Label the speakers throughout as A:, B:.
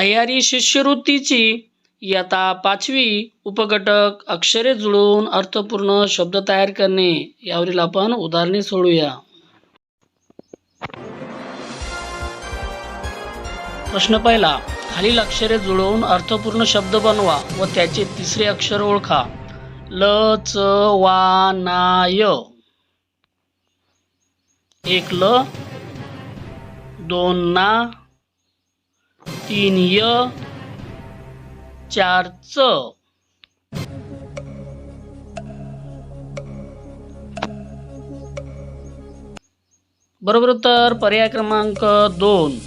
A: तयारी शिष्यवृत्तीची इयत्ता पाचवी उपघटक अक्षरे जुळवून अर्थपूर्ण शब्द तयार करणे. यावरील आपण उदाहरणे सोडूया. प्रश्न पहिला खालील अक्षरे जुळवून अर्थपूर्ण शब्द बनवा व त्याचे तिसरे अक्षर ओळखा. ल च वा ना य. एक ल दोन ना तीन य चार च बरोबर उत्तर पर्याय क्रमांक दोन.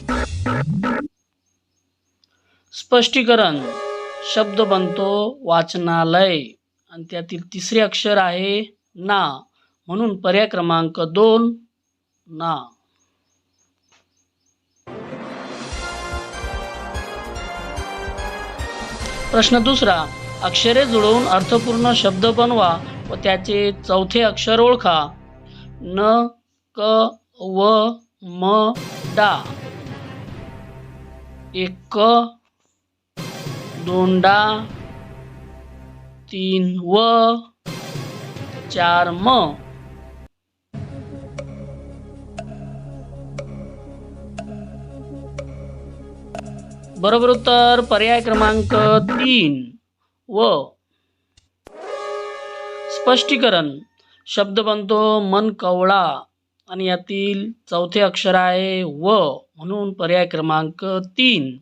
A: स्पष्टीकरण. शब्द बनतो वाचनालय. आणि त्यातील तिसरे अक्षर आहे ना. म्हणून पर्याय क्रमांक दोन ना. प्रश्न दुसरा अक्षरे जुळवून अर्थपूर्ण शब्द बनवा व त्याचे चौथे अक्षर ओळखा. न क व म डा. एक क दोन डा. तीन व. चार म. बरोबर उत्तर पर्याय क्रमांक तीन व स्पष्टीकरण. शब्द बनतो मन कवळा आणि यातील चौथे अक्षर आहे व म्हणून पर्याय क्रमांक तीन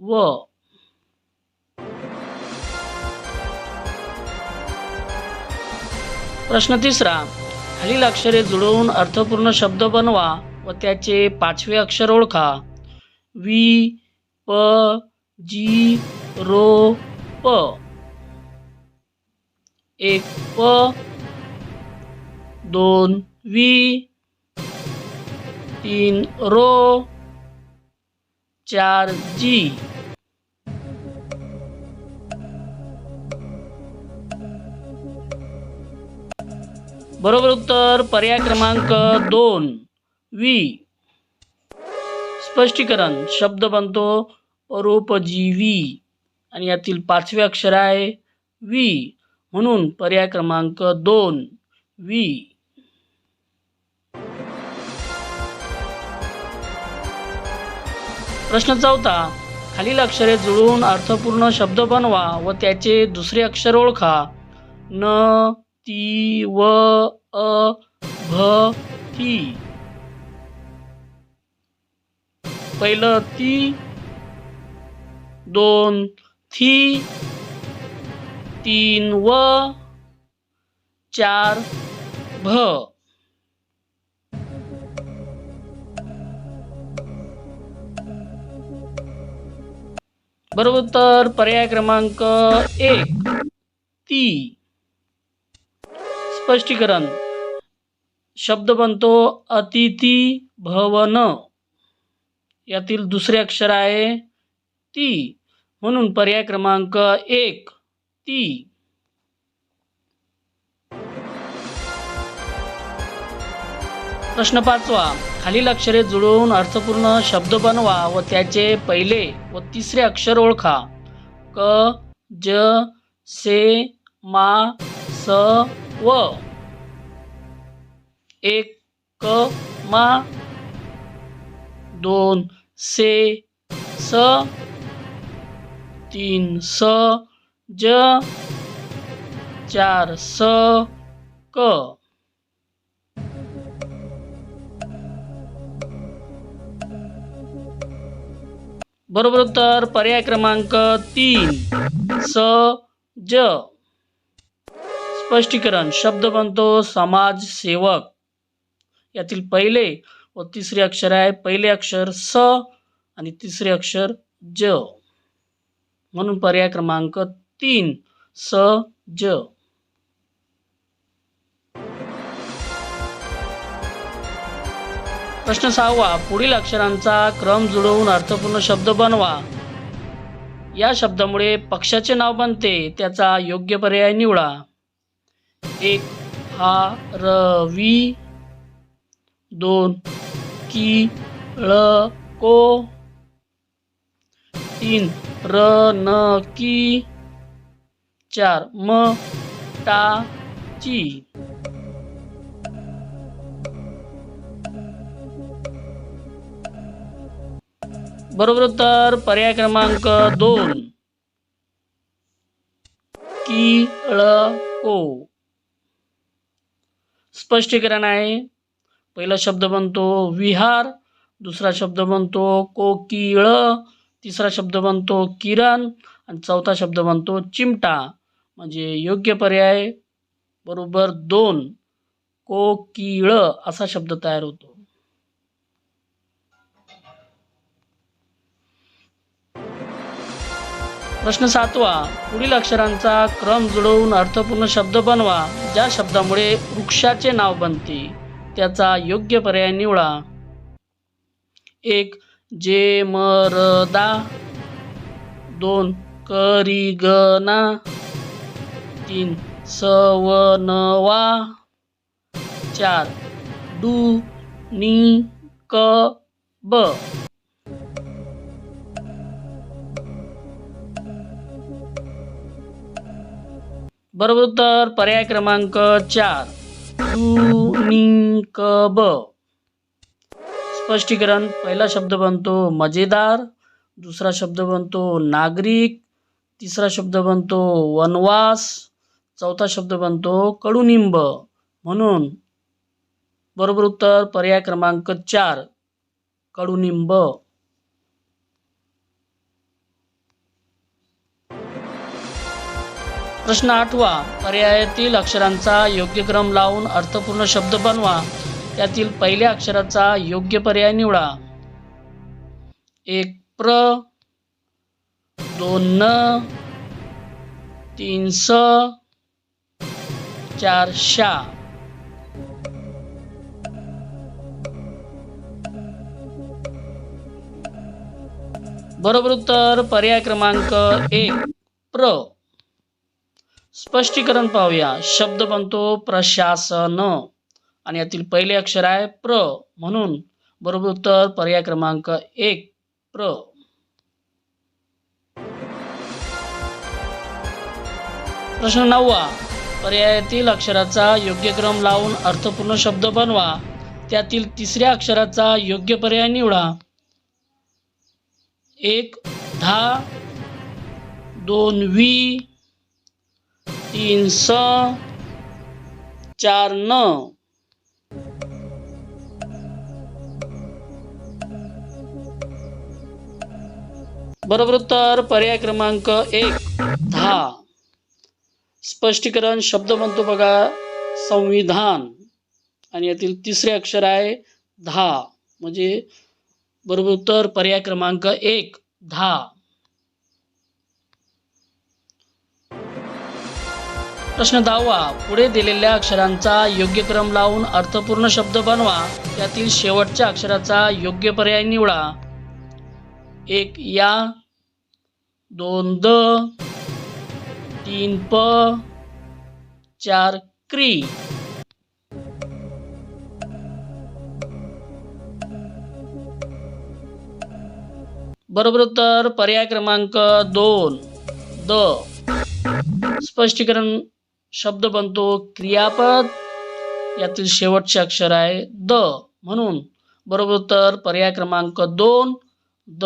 A: व. प्रश्न तिसरा. खालील अक्षरे जुळवून अर्थपूर्ण शब्द बनवा व त्याचे पाचवे अक्षर ओळखा. वी प जी रो प. एक प दोन वी. तीन रो. चार जी. बरोबर उत्तर पर्याय क्रमांक दोन वी. स्पष्टीकरण. शब्द बनतो रोपजीवी. आणि यातील पाचवे अक्षर आहे वी. म्हणून पर्याय क्रमांक दोन वी. प्रश्न चौथा. खालील अक्षरे जुळून अर्थपूर्ण शब्द बनवा व त्याचे दुसरे अक्षर ओळखा. न ती व अ भ ती. पहिलं ती दोन थी तीन व चार भ. बरोबर तर पर्याय क्रमांक एक ती. स्पष्टीकरण. शब्द बनतो अतिथी भवन. यातील दुसरे अक्षर आहे ती म्हणून पर्याय क्रमांक एक ती प्रश्न पाचवा. खालील अक्षरे जुळवून अर्थपूर्ण शब्द बनवा व त्याचे पहिले व तिसरे अक्षर ओळखा. क ज से मा स व. एक क मा. दोन से स तीन स ज चार स क. बरोबर उत्तर पर्याय क्रमांक तीन स ज. स्पष्टीकरण शब्द बनतो समाजसेवक यातील पहिले व तिसरे अक्षर आहे पहिले अक्षर स आणि तिसरे अक्षर ज. म्हणून पर्याय क्रमांक तीन स ज. प्रश्न सहावा पुढील अक्षरांचा क्रम जुळवून अर्थपूर्ण शब्द बनवा. या शब्दामुळे पक्षाचे नाव बनते त्याचा योग्य पर्याय निवडा. एक हा र वी दोन की ळ को. तीन र न की. चार म टा ची. बरोबर उत्तर पर्याय क्रमांक दोन. की ळ को. स्पष्टीकरण आहे. पहिला शब्द बनतो विहार दुसरा शब्द बनतो कोकिळ तिसरा शब्द बनतो किरण आणि चौथा शब्द बनतो चिमटा. म्हणजे योग्य पर्याय बरोबर दोन कोकिळ असा शब्द तयार होतो. प्रश्न सातवा पुढील अक्षरांचा क्रम जुळवून अर्थपूर्ण शब्द बनवा ज्या शब्दामुळे वृक्षाचे नाव बनते. त्याचा योग्य पर्याय निवडा. एक जे मरदा. दोन करिगना तीन सवनवा. चार डू नी क ब. बरोबर उत्तर पर्याय क्रमांक चार. डू नी ब स्पष्टीकरण पहिला शब्द बनतो मजेदार दुसरा शब्द बनतो नागरिक तिसरा शब्द बनतो वनवास चौथा शब्द बनतो कडुनिंब. म्हणून बरोबर उत्तर पर्याय क्रमांक चार कडुनिंब. प्रश्न आठवा. पर्यायातील अक्षरांचा योग्य क्रम लावून अर्थपूर्ण शब्द बनवा. त्यातील पहिल्या अक्षराचा योग्य पर्याय निवडा. एक प्र दोन न तीन स चार शा. बरोबर उत्तर पर्याय क्रमांक एक प्र. स्पष्टीकरण पाहूया. शब्द बनतो प्रशासन. आणि यातील पहिले अक्षर आहे प्र. म्हणून बरोबर उत्तर पर्याय क्रमांक एक प्र. प्रश्न नववा. पर्यायातील अक्षराचा योग्य क्रम लावून अर्थपूर्ण शब्द बनवा. त्यातील तिसऱ्या अक्षराचा योग्य पर्याय निवडा. एक धा दोन वी. तीन स चार न. बरोबर उत्तर पर्याय क्रमांक एक दहा. स्पष्टीकरण शब्द म्हणतो बघा संविधान. आणि यातील तिसरे अक्षर आहे दहा. म्हणजे बरोबर उत्तर पर्याय क्रमांक एक दहा. प्रश्न दहावा पुढे दिलेल्या अक्षरांचा योग्य क्रम लावून अर्थपूर्ण शब्द बनवा. त्यातील शेवटच्या अक्षराचा योग्य पर्याय निवडा. एक या. दोन द. तीन प. चार क्री. बरोबर उत्तर पर्याय क्रमांक दोन द. स्पष्टीकरण शब्द बनतो क्रियापद. यातील शेवटचे अक्षर आहे द. म्हणून बरोबर तर पर्याय क्रमांक दोन द.